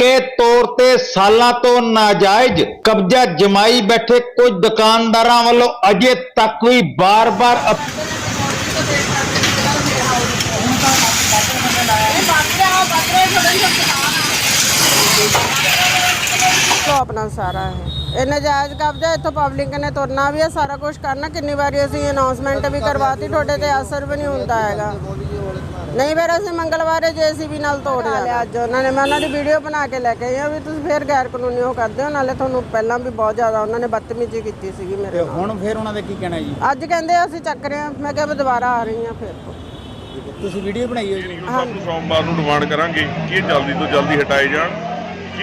ਪੱਕੇ ਤੌਰ ਤੇ ਸਾਲਾਂ ਤੋਂ ਨਾਜਾਇਜ਼ ਕਬਜ਼ਾ ਜਮਾਈ ਬੈਠੇ ਕੁਝ ਦੁਕਾਨਦਾਰਾਂ ਵੱਲੋਂ ਅਜੇ ਤੱਕ ਵੀ ਬਾਰ-ਬਾਰ ਅਪ- ਤੋਂ ਆਪਣਾ ਸਾਰਾ ਹੈ। ਇਹ ਨਜਾਇਜ਼ ਕਬਜ਼ਾ ਇੱਥੋਂ ਪਬਲਿਕ ਨੇ ਤੁਰਨਾ ਵੀ ਹੈ ਸਾਰਾ ਕੁਝ ਕਰਨਾ। ਕਿੰਨੀ ਵਾਰੀ ਅਸੀਂ ਅਨਾਉਂਸਮੈਂਟ ਵੀ ਕਰਵਾਤੀ ਤੁਹਾਡੇ ਤੇ ਅਸਰ ਵੀ ਨਹੀਂ ਹੁੰਦਾ ਹੈਗਾ। ਨਹੀਂ ਫਿਰ ਅਸੀਂ ਮੰਗਲਵਾਰੇ ਜੇਸੀਬੀ ਨਾਲ ਤੋੜ ਲਿਆ ਅੱਜ ਉਹਨਾਂ ਨੇ ਮੈਂ ਉਹਨਾਂ ਦੀ ਵੀਡੀਓ ਬਣਾ ਕੇ ਲੈ ਕੇ ਆਈ ਵੀ ਤੁਸੀਂ ਫਿਰ ਗੈਰ ਕਾਨੂੰਨੀ ਉਹ ਕਰਦੇ ਹੋ ਨਾਲੇ ਤੁਹਾਨੂੰ ਪਹਿਲਾਂ ਵੀ ਬਹੁਤ ਜ਼ਿਆਦਾ ਉਹਨਾਂ ਨੇ ਬਦਤਮੀਜ਼ੀ ਕੀਤੀ ਸੀਗੀ ਮੇਰੇ ਤੇ ਨਾਲ। ਹੁਣ ਫਿਰ ਉਹਨਾਂ ਦਾ ਕੀ ਕਹਿਣਾ ਜੀ? ਅੱਜ ਕਹਿੰਦੇ ਅਸੀਂ ਚੱਕ ਰਹੇ ਹਾਂ। ਮੈਂ ਕਿਹਾ ਮੈਂ ਦੁਬਾਰਾ ਆ ਰਹੀ ਹਾਂ ਫਿਰ। ਤੋਂ ਤੁਸੀਂ ਵੀਡੀਓ ਬਣਾਈ ਹੋ ਜੀ? ਸੋਮਵਾਰ ਨੂੰ ਡਿਮਾਂਡ ਕਰਾਂਗੇ। ਕਿ ਇਹ ਜਲਦੀ ਤੋਂ ਜਲਦੀ ਹਟਾਏ ਜਾਣ?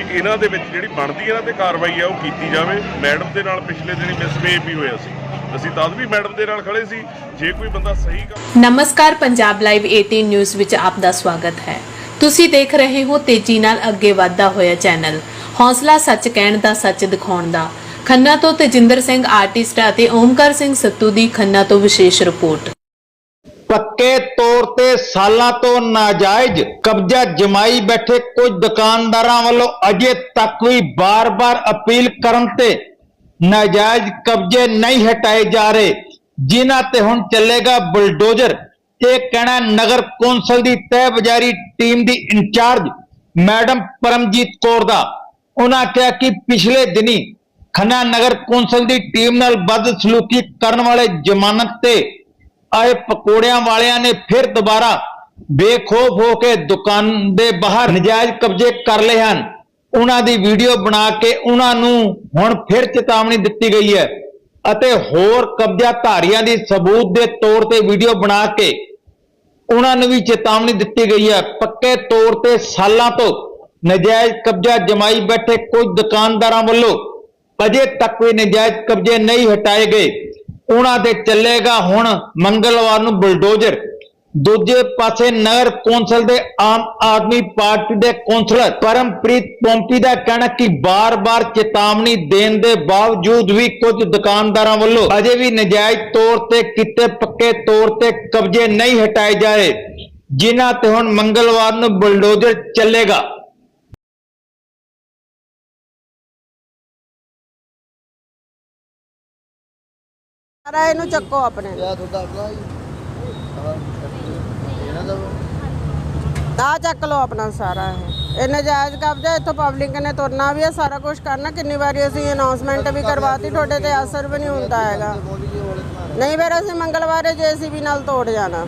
ਕਿ ਇਹਨਾਂ ਦੇ ਵਿੱਚ ਜਿਹੜੀ ਬਣਦੀ ਇਹਨਾਂ ਤੇ ਕਾਰਵਾਈ ਆ, ਉਹ ਕੀਤੀ ਜਾਵੇ। ਮੈਡਮ ਦੇ ਨਾਲ ਪਿਛਲੇ ਦਿਨੀ ਮਿਸਬੀਹੇਵ ਵੀ ਹੋਇਆ ਸੀ। ਅਸੀਂ ਤਦ ਵੀ ਮੈਡਮ ਦੇ ਨਾਲ ਖੜੇ ਸੀ। ਜੇ ਕੋਈ ਬੰਦਾ ਸਹੀ ਕੰਮ ਨਮਸਕਾਰ, ਪੰਜਾਬ ਲਾਈਵ 18 ਨਿਊਜ਼ ਵਿੱਚ ਆਪ ਦਾ ਸਵਾਗਤ ਹੈ। ਤੁਸੀਂ ਦੇਖ ਰਹੇ ਹੋ ਤੇਜ਼ੀ ਨਾਲ ਅੱਗੇ ਵਧਦਾ ਹੋਇਆ ਚੈਨਲ। ਹੌਸਲਾ ਸੱਚ ਕਹਿਣ ਦਾ, ਸੱਚ ਦਿਖਾਉਣ ਦਾ। ਖੰਨਾ ਤੋਂ ਤੇਜਿੰਦਰ ਸਿੰਘ ਆਰਟਿਸਟ ਅਤੇ ਓਮਕਾਰ ਸਿੰਘ ਸੱਤੂ ਦੀ ਖੰਨਾ ਤੋਂ ਵਿਸ਼ੇਸ਼ ਰਿਪੋਰਟ। ਪੱਕੇ ਤੌਰ ਤੇ ਸਾਲਾਂ ਤੋਂ ਨਾਜਾਇਜ਼ ਕਬਜ਼ਾ ਜਮਾਈ ਬੈਠੇ ਕੁਝ ਦੁਕਾਨਦਾਰਾਂ ਵੱਲੋਂ ਅਜੇ ਤੱਕ ਵੀ ਬਾਰ-ਬਾਰ ਅਪੀਲ ਕਰਨ ਤੇ ਨਾਜਾਇਜ਼ ਕਬਜ਼ੇ ਨਹੀਂ ਹਟਾਏ ਜਾ ਰਹੇ, ਜਿਨ੍ਹਾਂ ਤੇ ਹੁਣ ਚੱਲੇਗਾ ਬੁਲਡੋਜ਼ਰ। ਇਹ ਕਹਿਣਾ ਨਗਰ ਕੌਂਸਲ ਦੀ ਤਹਿ ਬਜ਼ਾਰੀ ਟੀਮ ਦੀ ਇੰਚਾਰਜ ਮੈਡਮ ਪਰਮਜੀਤ ਕੌਰ ਦਾ। ਉਹਨਾਂ ਕਿਹਾ ਕਿ ਪਿਛਲੇ ਦਿਨੀ ਖੰਨਾ ਨਗਰ ਕੌਂਸਲ ਦੀ ਟੀਮ ਨਾਲ ਬਦਸਲੂਕੀ ਕਰਨ ਵਾਲੇ ਜ਼ਮਾਨਤ ਤੇ ਆਏ ਪਕੌੜਿਆਂ ਵਾਲਿਆਂ ਨੇ ਫਿਰ ਦੁਬਾਰਾ ਬੇਖੌਫ ਹੋ ਕੇ ਦੁਕਾਨ ਦੇ ਬਾਹਰ ਨਜਾਇਜ਼ ਕਬਜ਼ੇ ਕਰ ਲਏ ਹਨ। ਉਹਨਾਂ ਦੀ ਵੀਡੀਓ ਬਣਾ ਕੇ ਉਹਨਾਂ ਨੂੰ ਹੁਣ ਫਿਰ ਚੇਤਾਵਨੀ ਦਿੱਤੀ ਗਈ ਹੈ ਅਤੇ ਹੋਰ ਕਬਜ਼ਾ ਧਾਰੀਆਂ ਦੀ ਸਬੂਤ ਦੇ ਤੌਰ ਤੇ ਵੀਡੀਓ ਬਣਾ ਕੇ ਉਹਨਾਂ ਨੂੰ ਵੀ ਚੇਤਾਵਨੀ ਦਿੱਤੀ ਗਈ ਹੈ। ਪੱਕੇ ਤੌਰ ਤੇ ਸਾਲਾਂ ਤੋਂ ਨਜਾਇਜ਼ ਕਬਜ਼ਾ ਜਮਾਈ ਬੈਠੇ ਕੁਝ ਦੁਕਾਨਦਾਰਾਂ ਵੱਲੋਂ ਅਜੇ ਤੱਕ ਵੀ ਨਜਾਇਜ਼ ਕਬਜ਼ੇ ਨਹੀਂ ਹਟਾਏ ਗਏ। ਉਹਨਾਂ ਤੇ ਚੱਲੇਗਾ ਹੁਣ ਮੰਗਲਵਾਰ ਨੂੰ ਬਲਡੋਜਰ। ਦੂਜੇ ਪਾਸੇ ਨਗਰ ਕੌਂਸਲ ਦੇ ਆਮ ਆਦਮੀ ਪਾਰਟੀ ਦੇ ਕੌਂਸਲਰ ਪਰਮਪ੍ਰੀਤ ਪੌਂਪੀ ਦਾ ਕਹਿਣਾ ਕਿ ਬਾਰ-ਬਾਰ ਚੇਤਾਵਨੀ ਦੇਣ ਦੇ ਬਾਵਜੂਦ ਵੀ ਕੁਝ ਦੁਕਾਨਦਾਰਾਂ ਵੱਲੋਂ ਅਜੇ ਵੀ ਨਜਾਇਜ਼ ਤੌਰ ਤੇ ਕਿਤੇ ਪੱਕੇ ਤੌਰ ਤੇ ਕਬਜ਼ੇ ਨਹੀਂ ਹਟਾਏ ਜਾਏ ਜਿਨ੍ਹਾਂ ਤੇ ਹੁਣ ਮੰਗਲਵਾਰ ਨੂੰ ਬਲਡੋਜਰ ਚੱਲੇਗਾ। ਸਾਰਾ ਇਹਨੂੰ ਚੱਕੋ ਆਪਣੇ ਆ ਚੱਕ ਲਓ ਆਪਣਾ ਸਾਰਾ ਇਹ। ਇਹ ਨਜਾਇਜ਼ ਕਬਜ਼ਾ ਇੱਥੋਂ ਪਬਲਿਕ ਨੇ ਤੁਰਨਾ ਵੀ ਹੈ ਸਾਰਾ ਕੁਝ ਕਰਨਾ। ਕਿੰਨੀ ਵਾਰੀ ਅਸੀਂ ਅਨਾਉਂਸਮੈਂਟ ਵੀ ਕਰਵਾਤੀ ਤੁਹਾਡੇ ਤੇ ਅਸਰ ਵੀ ਨਹੀਂ ਹੁੰਦਾ ਹੈਗਾ। ਨਹੀਂ ਫਿਰ ਅਸੀਂ ਮੰਗਲਵਾਰੇ ਜੇਸੀਬੀ ਨਾਲ ਤੋੜ ਜਾਣਾ।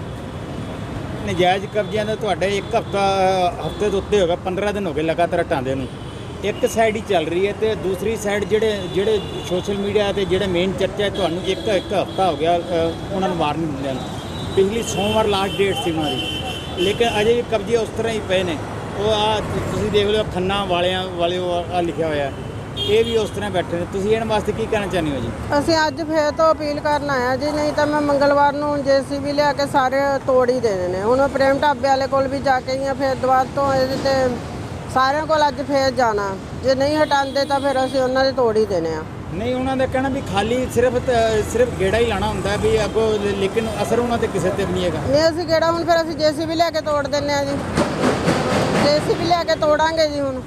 ਨਜਾਇਜ਼ ਕਬਜ਼ਿਆਂ ਦਾ ਤੁਹਾਡੇ ਇੱਕ ਹਫਤਾ ਹਫ਼ਤੇ ਤੋਂ ਉੱਤੇ ਹੋ ਗਿਆ 15 ਦਿਨ ਹੋ ਗਏ ਲਗਾਤਾਰ ਹਟਾਉਂਦੇ ਨੂੰ। ਇੱਕ ਸਾਈਡ ਹੀ ਚੱਲ ਰਹੀ ਹੈ ਤੇ ਦੂਸਰੀ ਸਾਈਡ ਜਿਹੜੇ ਜਿਹੜੇ ਸੋਸ਼ਲ ਮੀਡੀਆ ਤੇ ਜਿਹੜੇ ਮੇਨ ਚਰਚਾ ਹੈ, ਤੁਹਾਨੂੰ ਇੱਕ ਇੱਕ ਹਫਤਾ ਹੋ ਗਿਆ ਉਹਨਾਂ ਨੂੰ ਵਾਰਨਿੰਗ ਦਿੰਦਿਆਂ ਨੂੰ ਪਿਛਲੀ ਸੋਮਵਾਰ ਲਾਸਟ ਡੇਟ ਸੀ ਉਹਨਾਂ ਦੀ। ਲੇਕਿਨ ਅਜੇ ਵੀ ਕਬਜ਼ੇ ਉਸ ਤਰ੍ਹਾਂ ਹੀ ਪਏ ਨੇ। ਉਹ ਆ, ਤੁਸੀਂ ਦੇਖ ਲਓ, ਖੰਨਾ ਵਾਲਿਆਂ ਵਾਲੇ ਆ ਲਿਖਿਆ ਹੋਇਆ ਇਹ ਵੀ ਉਸ ਤਰ੍ਹਾਂ ਬੈਠੇ ਨੇ। ਤੁਸੀਂ ਇਹਨਾਂ ਵਾਸਤੇ ਕੀ ਕਹਿਣਾ ਚਾਹੁੰਦੇ ਹੋ ਜੀ? ਅਸੀਂ ਅੱਜ ਫੇਰ ਤੋਂ ਅਪੀਲ ਕਰਨ ਆਇਆ ਜੀ, ਨਹੀਂ ਤਾਂ ਮੈਂ ਮੰਗਲਵਾਰ ਨੂੰ ਜੇਸੀਬੀ ਲਿਆ ਕੇ ਸਾਰੇ ਤੋੜ ਹੀ ਦੇਣੇ। ਨੇ ਹੁਣ ਮੈਂ ਪ੍ਰੇਮ ਢਾਬੇ ਵਾਲੇ ਕੋਲ ਵੀ ਜਾ ਕੇ ਹੀ ਆ, ਫਿਰ ਦੁਬਾਰਾ ਤੋਂ ਇਹਦੇ ਤੇ ਸਾਰਿਆਂ ਕੋਲ ਅੱਜ ਫੇਰ ਜਾਣਾ। ਜੇ ਨਹੀਂ ਹਟਾਉਂਦੇ ਤਾਂ ਫਿਰ ਅਸੀਂ ਉਹਨਾਂ ਦੇ ਤੋੜ ਹੀ ਦੇਣੇ ਆ। ਨਹੀਂ ਉਹਨਾਂ ਦਾ ਕਹਿਣਾ ਵੀ ਖਾਲੀ ਸਿਰਫ ਤ- ਸਿਰਫ ਗੇੜਾ ਹੀ ਲਾਣਾ ਹੁੰਦਾ ਵੀ ਅੱਗੋਂ ਲ- ਲੇਕਿਨ ਅਸਰ ਉਹਨਾਂ ਤੇ ਕਿਸੇ ਤੇ ਵੀ ਨਹੀਂ ਹੈਗਾ। ਨਹੀਂ ਅਸੀਂ ਕਿਹੜਾ ਹੁਣ ਫਿਰ ਅਸੀਂ ਜੇਸੀਬੀ ਲਿਆ ਕੇ ਤੋੜ ਦਿੰਨੇ ਆ ਜੀ। ਜੇਸੀਬੀ ਲਿਆ ਕੇ ਤੋੜਾਂਗੇ ਜੀ ਹੁਣ।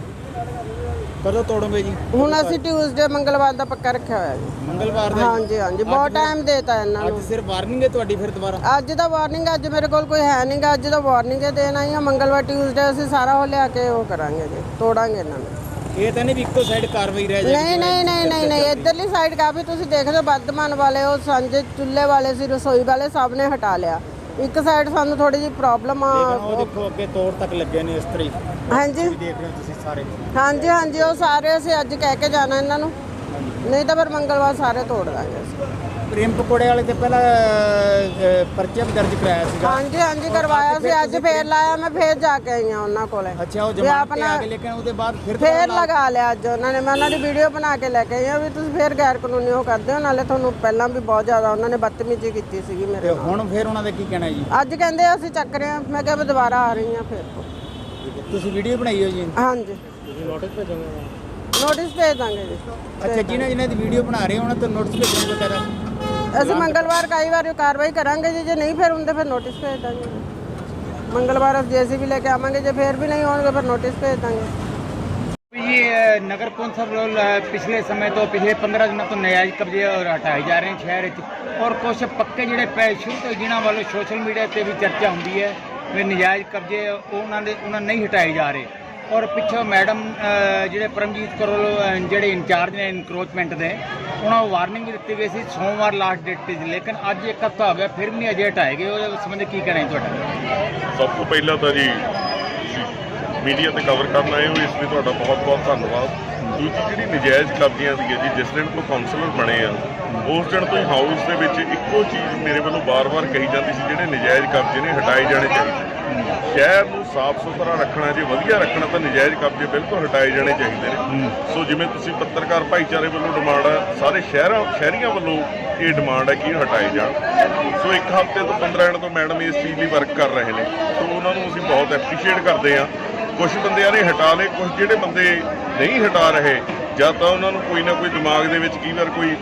ਕਦੋਂ ਤੋੜੋਗੇ ਜੀ? ਹੁਣ ਅਸੀਂ ਟਿਊਜ਼ਡੇ ਮੰਗਲਵਾਰ ਦਾ ਪੱਕਾ ਰੱਖਿਆ ਹੋਇਆ ਜੀ। ਮੰਗਲਵਾਰ ਦਾ ਹਾਂਜੀ ਹਾਂਜੀ। ਬਹੁਤ ਟਾਈਮ ਦੇਤਾ ਇਹਨਾਂ ਅੱਜ ਨੂੰ। ਸਿਰਫ ਵਾਰਨਿੰਗ ਹੈ ਤੁਹਾਡੀ ਫਿਰ ਦੁਬਾਰਾ? ਅੱਜ ਦਾ ਵਾਰਨਿੰਗ ਅੱਜ ਮੇਰੇ ਕੋਲ ਕੋਈ ਹੈ ਨਹੀਂਗਾ ਅੱਜ ਦਾ ਵਾਰਨਿੰਗ ਦੇਣ ਹਾਂ। ਮੰਗਲਵਾਰ ਟਿਊਜ਼ਡੇ ਅਸੀਂ ਸਾਰਾ ਉਹ ਲਿਆ ਕੇ ਉਹ ਕਰਾਂਗੇ ਜੀ। ਤੋੜਾਂਗੇ ਇਹਨਾਂ ਨੂੰ। ਇਹ ਤਾਂ ਨਹੀਂ ਵੀ ਇੱਕੋ ਸਾਈਡ ਕਾਰਵਾਈ ਰਹਿ ਜਾਏ ਨਹੀਂ ਨਹੀਂ ਨਹੀਂ ਨਹੀਂ ਨਹੀਂ। ਇਧਰਲੀ ਸਾਈਡ ਕਾਫੀ ਤੁਸੀਂ ਦੇਖਦੇ ਹੋ ਬੱਦਮਾਨ ਵਾਲੇ ਉਹ ਸਾਂਝੇ ਚੁੱਲ੍ਹੇ ਵਾਲੇ ਸੀ ਰਸੋਈ ਵਾਲੇ ਸਭ ਨੇ ਹਟਾ ਲਿਆ। ਇੱਕ ਸਾਈਡ ਸਾਨੂੰ ਥੋੜੀ ਜਿਹੀ ਪ੍ਰੋਬਲਮ ਆ। ਉਹ ਦੇਖੋ ਅੱਗੇ ਤੋੜ ਤੱਕ ਲੱਗੇ ਨੇ ਇਸ ਤਰ੍ਹਾਂ ਹੀ। ਹਾਂਜੀ। ਵੀ ਦੇਖ ਰਹੇ ਹੋ ਤੁਸੀਂ ਸਾਰੇ। ਹਾਂਜੀ ਹਾਂਜੀ ਉਹ ਸਾਰੇ ਅਸੀਂ ਅੱਜ ਕਹਿ ਕੇ ਜਾਣਾ ਇਹਨਾਂ ਨੂੰ। ਨਹੀਂ ਤਾਂ ਫਿਰ ਮੰਗਲਵਾਰ ਸਾਰੇ ਤੋੜ ਦਾਂਗੇ ਅਸੀਂ। ਪ੍ਰੇਮ ਪਕੌੜੇ ਵਾਲੇ ਤੇ ਪਹਿਲਾਂ ਅ, ਪਰਚਾ ਵੀ ਦਰਜ ਕਰਾਇਆ ਸੀਗਾ। ਹਾਂਜੀ ਹਾਂਜੀ ਕਰਵਾਇਆ ਸੀ ਅੱਜ ਫੇਰ ਲਾਇਆ ਮੈਂ ਫੇਰ ਜਾ ਕੇ ਆਈ ਹਾਂ ਉਹਨਾਂ ਕੋਲੇ। ਅੱਛਾ ਉਹ ਵੀ ਜਮਾਨਤ ਤੇ ਆਪਣਾ- ਆ ਗਏ ਲੇਕਿਨ ਉਹਦੇ ਬਾਅਦ ਫਿਰ ਫੇਰ ਦੁਬਾਰਾ ਲਗਾ ਲਿਆ ਅੱਜ ਉਹਨਾਂ ਨੇ। ਮੈਂ ਉਹਨਾਂ ਦੀ ਵੀਡੀਓ ਬਣਾ ਕੇ ਲੈ ਕੇ ਆਈ ਹਾਂ ਵੀ ਤੁਸੀਂ ਫੇਰ ਗੈਰ ਕਾਨੂੰਨੀ ਉਹ ਕਰਦੇ ਹੋ ਨਾਲੇ ਤੁਹਾਨੂੰ ਪਹਿਲਾਂ ਵੀ ਬਹੁਤ ਜ਼ਿਆਦਾ ਉਹਨਾਂ ਨੇ ਬਦਤਮੀਜ਼ੀ ਕੀਤੀ ਸੀਗੀ ਤੇ ਮੇਰੇ ਨਾਲ। ਹੁਣ ਫਿਰ ਉਹਨਾਂ ਦਾ ਕੀ ਕਹਿਣਾ ਜੀ? ਅੱਜ ਕਹਿੰਦੇ ਅਸੀਂ ਚੱਕ ਰਹੇ ਹਾਂ। ਮੈਂ ਕਿਹਾ ਮੈਂ ਦੁਬਾਰਾ ਆ ਰਹੀ ਹਾਂ ਫੇਰ ਤੋਂ। ਤੁਸੀਂ ਵੀਡੀਓ ਬਣਾਈ ਹੋ? ਜੀ ਹਾਂਜੀ। ਤੁਸੀਂ ਨੋਟਿਸ ਭੇਜੋਗੇ? ਨੋਟਿਸ ਭੇਜ ਦਾਂਗੇ ਜੀ। ਅੱਛਾ ਜਿਨ੍ਹਾਂ ਜਿਨ੍ਹਾਂ ਦੀ ਵੀਡੀਓ ਬਣਾ ਰਹੇ ਹੋ ਉਹਨਾਂ ਤੋਂ ਨੋਟਿਸ ਭੇਜੋਗੇ ਬਕਾਇਦਾ ਅਸੀਂ ਮੰਗਲਵਾਰ ਕਈ ਵਾਰ ਕਾਰਵਾਈ ਕਰਾਂਗੇ ਜੀ ਜੇ ਨਹੀਂ ਫਿਰ ਹੁੰਦੇ ਫਿਰ ਨੋਟਿਸ ਭੇਜ ਦਾਂਗੇ ਮੰਗਲਵਾਰ ਅਸੀਂ ਜੇਸੀਬੀ ਲੈ ਕੇ ਆਵਾਂਗੇ ਜੇ ਫਿਰ ਵੀ ਨਹੀਂ ਹੋਣਗੇ ਫਿਰ ਨੋਟਿਸ ਭੇਜ ਦਾਂਗੇ। ਨਗਰ ਕੌਂਸਲ ਵੱਲੋਂ ਅ, ਪਿਛਲੇ ਸਮੇਂ ਤੋਂ ਪਿਛਲੇ 15 ਦਿਨਾਂ ਤੋਂ ਨਜਾਇਜ਼ ਕਬਜ਼ੇ ਔਰ ਹਟਾਏ ਜਾ ਰਹੇ ਹਨ ਸ਼ਹਿਰ ਵਿੱਚ। ਔਰ ਕੁਝ ਪੱਕੇ ਜਿਹੜੇ ਪੈ ਸ਼ੁਰੂ ਤੋਂ ਜਿਨ੍ਹਾਂ ਵੱਲੋਂ ਸੋਸ਼ਲ ਮੀਡੀਆ ਤੇ ਵੀ ਚਰਚਾ ਹੁੰਦੀ ਹੈ ਵੀ ਨਜਾਇਜ਼ ਕਬਜ਼ੇ ਉਹਨਾਂ ਦੇ ਉਹਨਾਂ ਨਹੀਂ ਹਟਾਏ ਜਾ ਰਹੇ। ਔਰ ਪਿੱਛੋਂ ਮੈਡਮ ਜਿਹੜੇ ਪਰਮਜੀਤ ਕੌਰ ਜਿਹੜੇ ਇੰਚਾਰਜ ਨੇ ਇਨਕਰੋਚਮੈਂਟ ਦੇ, ਉਹਨਾਂ ਨੂੰ ਵਾਰਨਿੰਗ ਵੀ ਦਿੱਤੀ ਗਈ ਸੀ, ਸੋਮਵਾਰ ਲਾਸਟ ਡੇਟ ਤੇ ਸੀ। ਲੇਕਿਨ ਅੱਜ ਇੱਕ ਹਫ਼ਤਾ ਹੋ ਗਿਆ, ਫਿਰ ਵੀ ਨਹੀਂ ਅਜੇ ਹਟਾਏ ਗਏ। ਉਹਦੇ ਸੰਬੰਧੀ ਕੀ ਕਹਿਣਾ ਹੈ ਤੁਹਾਡਾ? ਸਭ ਤੋਂ ਪਹਿਲਾਂ ਤਾਂ ਜੀ ਮੀਡੀਆ ਤੇ ਕਵਰ ਕਰਨ ਆਏ ਹੋ, ਇਸ ਲਈ ਤੁਹਾਡਾ ਬਹੁਤ ਬਹੁਤ ਧੰਨਵਾਦ। ਦੂਜੀ ਜਿਹੜੀ ਨਜਾਇਜ਼ ਕਬਜ਼ੀਆਂ ਦੀ ਜੀ, ਜਿਸ ਦਿਨ ਤੋਂ ਕਾਉਂਸਲਰ ਬਣੇ ਆ, ਉਸ ਦਿਨ ਤੋਂ ਹੀ ਹਾਊਸ ਦੇ ਵਿੱਚ ਇੱਕੋ ਚੀਜ਼ ਮੇਰੇ ਵੱਲੋਂ ਬਾਰ-ਬਾਰ ਕਹੀ ਜਾਂਦੀ ਸੀ, ਜਿਹੜੇ ਨਜਾਇਜ਼ ਕਬਜ਼ੇ ਨੇ, ਹਟਾਏ ਜਾਣੇ ਚਾਹੀਦੇ। ਸ਼ਹਿਰ ਨੂੰ ਸਾਫ਼ ਸੁਥਰਾ ਰੱਖਣਾ, ਜੇ ਵਧੀਆ ਰੱਖਣਾ, ਤਾਂ ਨਜਾਇਜ਼ ਕਬਜ਼ੇ ਬਿਲਕੁਲ ਹਟਾਏ ਜਾਣੇ ਚਾਹੀਦੇ ਨੇ। ਸੋ ਜਿਵੇਂ ਤੁਸੀਂ ਪੱਤਰਕਾਰ ਭਾਈਚਾਰੇ ਵੱਲੋਂ ਡਿਮਾਂਡ ਆ, ਸਾਰੇ ਸ਼ਹਿਰਾਂ, ਸ਼ਹਿਰੀਆਂ ਵੱਲੋਂ ਇਹ ਡਿਮਾਂਡ ਹੈ ਕਿ ਹਟਾਏ ਜਾਣ। ਸੋ ਇੱਕ ਹਫ਼ਤੇ ਤੋਂ 15 ਦਿਨ ਤੋਂ ਮੈਡਮ ਇਸ ਚੀਜ਼ ਲਈ ਵਰਕ ਕਰ ਰਹੇ ਨੇ। ਸੋ ਉਹਨਾਂ ਨੂੰ ਅਸੀਂ ਬਹੁਤ ਐਪਰੀਸ਼ੀਏਟ ਕਰਦੇ ਹਾਂ। ਕੁਝ ਬੰਦਿਆਂ ਨੇ ਹਟਾ ਲਏ ਕੁਝ ਜਿਹੜੇ ਬੰਦੇ ਨਹੀਂ ਹਟਾ ਰਹੇ, ਜਾਂ ਤਾਂ ਉਹਨਾਂ ਨੂੰ ਕੋਈ ਨਾ ਕੋਈ ਦਿਮਾਗ ਦੇ ਵਿੱਚ ਕਈ ਵਾਰ ਕੋਈ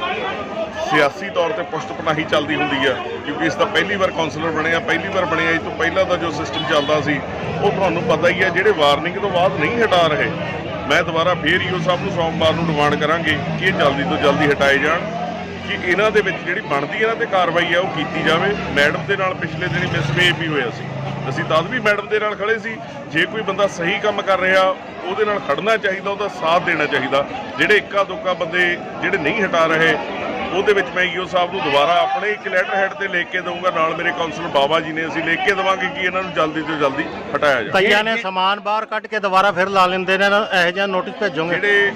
ਸਿਆਸੀ ਤੌਰ ਤੇ ਪੁਸ਼ਤਪਨਾਹੀ ਚੱਲਦੀ ਹੁੰਦੀ ਆ, ਕਿਉਂਕਿ ਇਸ ਦਾ ਪਹਿਲੀ ਵਾਰ ਕਾਉਂਸਲਰ ਬਣਿਆ, ਪਹਿਲੀ ਵਾਰ ਬਣਿਆ ਇਸ ਤੋਂ ਪਹਿਲਾਂ ਦਾ ਜੋ ਸਿਸਟਮ ਚੱਲਦਾ ਸੀ, ਉਹ ਤੁਹਾਨੂੰ ਪਤਾ ਹੀ ਹੈ ਜਿਹੜੇ ਵਾਰਨਿੰਗ ਤੋਂ ਬਾਅਦ ਨਹੀਂ ਹਟਾ ਰਹੇ। ਮੈਂ ਦੁਬਾਰਾ ਫੇਰ ਈਓ ਸਾਹਿਬ ਨੂੰ ਸੋਮਵਾਰ ਨੂੰ ਡਿਮਾਂਡ ਕਰਾਂਗੇ ਕਿ ਇਹ ਜਲਦੀ ਤੋਂ ਜਲਦੀ ਹਟਾਏ ਜਾਣ, ਕਿ ਇਹਨਾਂ ਦੇ ਵਿੱਚ ਜਿਹੜੀ ਬਣਦੀ ਇਹਨਾਂ ਤੇ ਕਾਰਵਾਈ ਆ, ਉਹ ਕੀਤੀ ਜਾਵੇ। ਮੈਡਮ ਦੇ ਨਾਲ ਪਿਛਲੇ ਦਿਨੀ ਮਿਸਬੀਹੇਵ ਵੀ ਹੋਇਆ ਸੀ। ਅਸੀਂ ਤਦ ਵੀ ਮੈਡਮ ਦੇ ਨਾਲ ਖੜੇ ਸੀ। ਜੇ ਕੋਈ ਬੰਦਾ ਸਹੀ ਕੰਮ ਕਰ ਰਿਹਾ ਉਹਦੇ ਨਾਲ ਖੜਨਾ ਚਾਹੀਦਾ ਉਹਦਾ ਸਾਥ ਦੇਣਾ ਚਾਹੀਦਾ। ਜਿਹੜੇ ਇੱਕਾ ਦੁੱਕਾ ਬੰਦੇ ਜਿਹੜੇ ਨਹੀਂ ਹਟਾ ਰਹੇ ਉਹਦੇ ਵਿੱਚ ਮੈਂ ਈਓ ਸਾਹਿਬ ਨੂੰ ਦੁਬਾਰਾ ਆਪਣੇ ਇੱਕ ਲੈਟਰ ਹੈਡ ਤੇ ਲਿਖ ਕੇ ਦਊਂਗਾ। ਨਾਲ ਮੇਰੇ ਕਾਉਂਸਲਰ ਬਾਬਾ ਜੀ ਨੇ ਅਸੀਂ ਲਿਖ ਕੇ ਦੇਵਾਂਗੇ ਕਿ ਇਹਨਾਂ ਨੂੰ ਜਲਦੀ ਤੋਂ ਜਲਦੀ ਹਟਾਇਆ ਜਾਵੇ। ਕਈਆਂ ਨੇ ਸਮਾਨ ਬਾਹਰ ਕੱਢ ਕੇ ਦੁਬਾਰਾ ਫਿਰ ਲਾ ਲੈਂਦੇ ਨੇ ਨਾ, ਇਹੋ ਜਿਹਾ ਨੋਟਿਸ ਭੇਜੋਗੇ? ਜਿਹੜੇ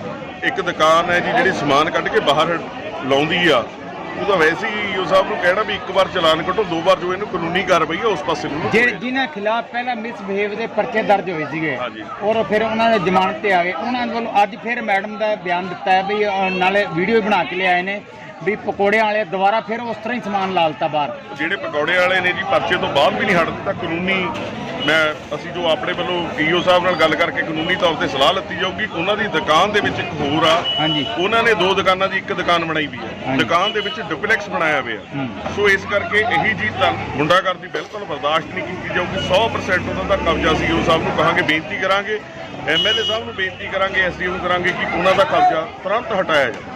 ਇੱਕ ਦੁਕਾਨ ਹੈ ਜੀ ਜਿਹੜੀ ਸਮਾਨ ਕੱਢ ਕੇ ਬਾਹਰ ਲਾਉਂਦੀ ਆ ਉਹ ਤਾਂ ਵੈਸੇ ਹੀ ਈਓ ਸਾਹਿਬ ਨੂੰ ਕਹਿਣਾ ਵੀ ਇੱਕ ਵਾਰ ਚਲਾਨ ਕੱਟੋ ਦੋ ਵਾਰ ਜੋ ਇਹਨੂੰ ਕਾਨੂੰਨੀ ਕਾਰਵਾਈ ਹੈ ਉਸ ਪਾਸੇ ਨੂੰ ਜਿਹੜੇ ਜਿਨ੍ਹਾਂ ਖਿਲਾਫ ਪਹਿਲਾਂ ਮਿਸਬਿਹੇਵ ਦੇ ਪਰਚੇ ਦਰਜ ਹੋਏ ਸੀਗੇ ਹਾਂਜੀ। ਔਰ ਫਿਰ ਉਹਨਾਂ ਦੇ ਜ਼ਮਾਨਤ ਤੇ ਆ ਗਏ ਉਹਨਾਂ ਵੱਲੋਂ ਅੱਜ ਫਿਰ ਮੈਡਮ ਦਾ ਬਿਆਨ ਦਿੱਤਾ ਹੈ ਵੀ ਨਾਲੇ ਵੀਡੀਓ ਬਣਾ ਕੇ ਲਿਆਏ ਨੇ ਵੀ ਪਕੌੜਿਆਂ ਵਾਲੇ ਦੁਬਾਰਾ ਫਿਰ ਉਸ ਤਰ੍ਹਾਂ ਹੀ ਸਮਾਨ ਲਾਲਤਾ ਬਾਹਰ ਜਿਹੜੇ ਪਕੌੜੇ ਵਾਲੇ ਨੇ ਜੀ ਪਰਚੇ ਤੋਂ ਬਾਅਦ ਵੀ ਨਹੀਂ ਹਟਦੇ ਤਾਂ ਕਾਨੂੰਨੀ ਮੈਂ ਅਸੀਂ ਜੋ ਆਪਣੇ ਵੱਲੋਂ ਈਓ ਸਾਹਿਬ ਨਾਲ ਗੱਲ ਕਰਕੇ ਕਾਨੂੰਨੀ ਤੌਰ ਤੇ ਸਲਾਹ ਲੱਤੀ ਜਾਊਗੀ ਉਹਨਾਂ ਦੀ ਦੁਕਾਨ ਦੇ ਵਿੱਚ ਇੱਕ ਹੋਰ ਆ। ਹਾਂਜੀ। ਉਹਨਾਂ ਨੇ ਦੋ ਦੁਕਾਨਾਂ ਦੀ ਇੱਕ ਦੁਕਾਨ ਬਣਾਈ ਵੀ ਹੈ। ਦੁਕਾਨ ਦੇ ਵਿੱਚ ਡੁਪਲੈਕਸ ਬਣਾਇਆ ਹੋਇਆ। ਸੋ ਇਸ ਕਰਕੇ ਇਹੀ ਜੀ ਤਾਂ ਗੁੰਡਾਗਰਦੀ ਬਿਲਕੁਲ ਬਰਦਾਸ਼ਤ ਨਹੀਂ ਕੀਤੀ ਜਾਊਗੀ। 100% ਉਹਨਾਂ ਦਾ ਕਬਜ਼ਾ ਸੀ ਉਹ ਸਾਹਿਬ ਨੂੰ ਕਹਾਂਗੇ ਬੇਨਤੀ ਕਰਾਂਗੇ ਐਮਐਲਏ ਸਾਹਿਬ ਨੂੰ ਬੇਨਤੀ ਕਰਾਂਗੇ ਐਸਡੀਓ ਨੂੰ ਕਰਾਂਗੇ ਕਿ ਉਹਨਾਂ ਦਾ ਕਬਜ਼ਾ ਤੁਰੰਤ ਹਟਾਇਆ ਜਾਵੇ।